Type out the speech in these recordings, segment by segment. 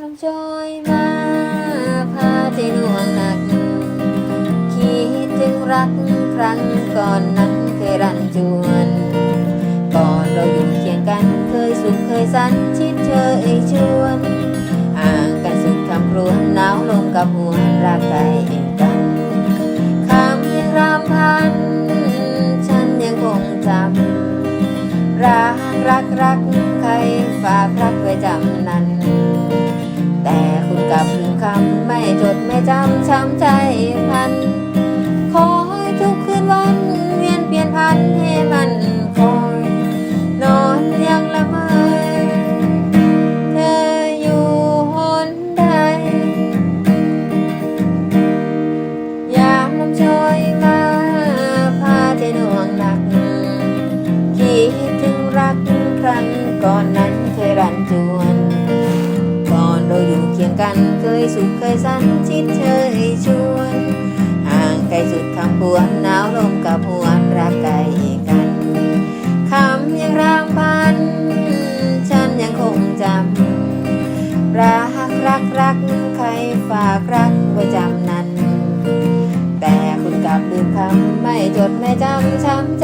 น้ำจอยมาพาใจหน่วงหนัก คิดถึงรักครั้งก่อนนั้นเคยรันจวน ก่อนเราอยู่เคียงกันเคยสุขเคยสันชิดเธอเอ่ยชวนห่างกันสุดคำครวญหนาวลมกับหัวรักไกลเองกันคำยังรำพัน ฉันยังคงจำรักรักรักใครฝากรักไว้จำนั้น แต่คุณกลับลืมคำไม่จดไม่จำช้ำใจพันคอยทุกคืนวันเวียนเปลี่ยนพันให้มันคอยนอนยังละเมอเธออยู่หนใดยามน้ำชอยมาพาใจหน่วงหนัก คิดถึงรักครั้งก่อนนั้นเคยรันจวน สุขเคยสันชิดเชยชวน ห่างไกลสุดคำพวนหนาวลมกับหวนรักไกลกันคำยังรางพัน ฉันยังคงจำรักรักรักใครฝากรักไว้จำนั้น แต่คุณกลับลืมคำไม่จดไม่จำช้ำใจ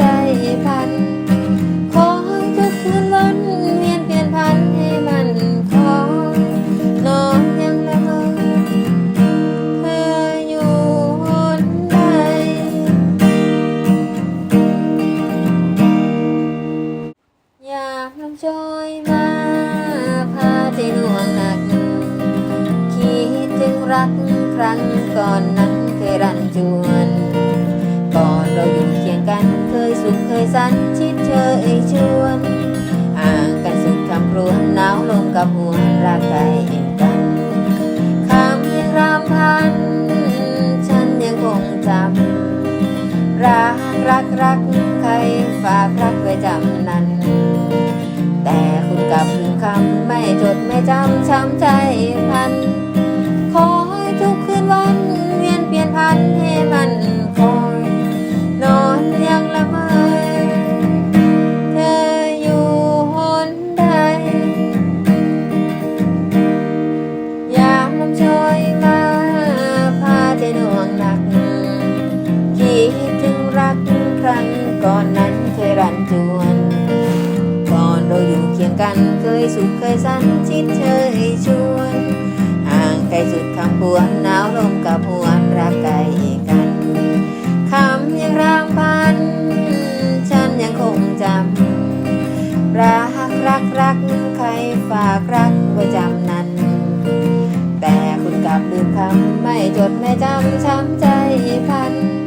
จอยมาพาใจหน่วงหนัก คิดถึงรักครั้งก่อนนั้นเคยรันจวน ก่อนเราอยู่เคียงกันเคยสุขเคยสันชิดเชยชวนห่างกันสุดคำครวญหนาวลมกับหัวรักไกลกันคำยังรำพัน ฉันยังคงจำรักรักรักใครฝากรักไว้จำนั้น แต่คุณกลับลืมคำไม่จดไม่จำช้ำใจพันคอยทุกคืนวันเวียนเปลี่ยนพันให้มันคอยนอนยังละเมอเธออยู่หนใดยามน้ำชอยมาพาใจหน่วงหนักคิดถึงรักครั้งก่อนนั้นเคยรันจวน เราอยู่เคียงกันเคยสุขเคยสันชิดเชยชวนห่างไกลสุดคำพวนหนาวลมกับหวนรักไกลกันคำยังรางพัน ฉันยังคงจำรักรักรักใครฝากรักไว้จำนั้น แต่คุณกลับลืมคำไม่จดไม่จำช้ำใจพัน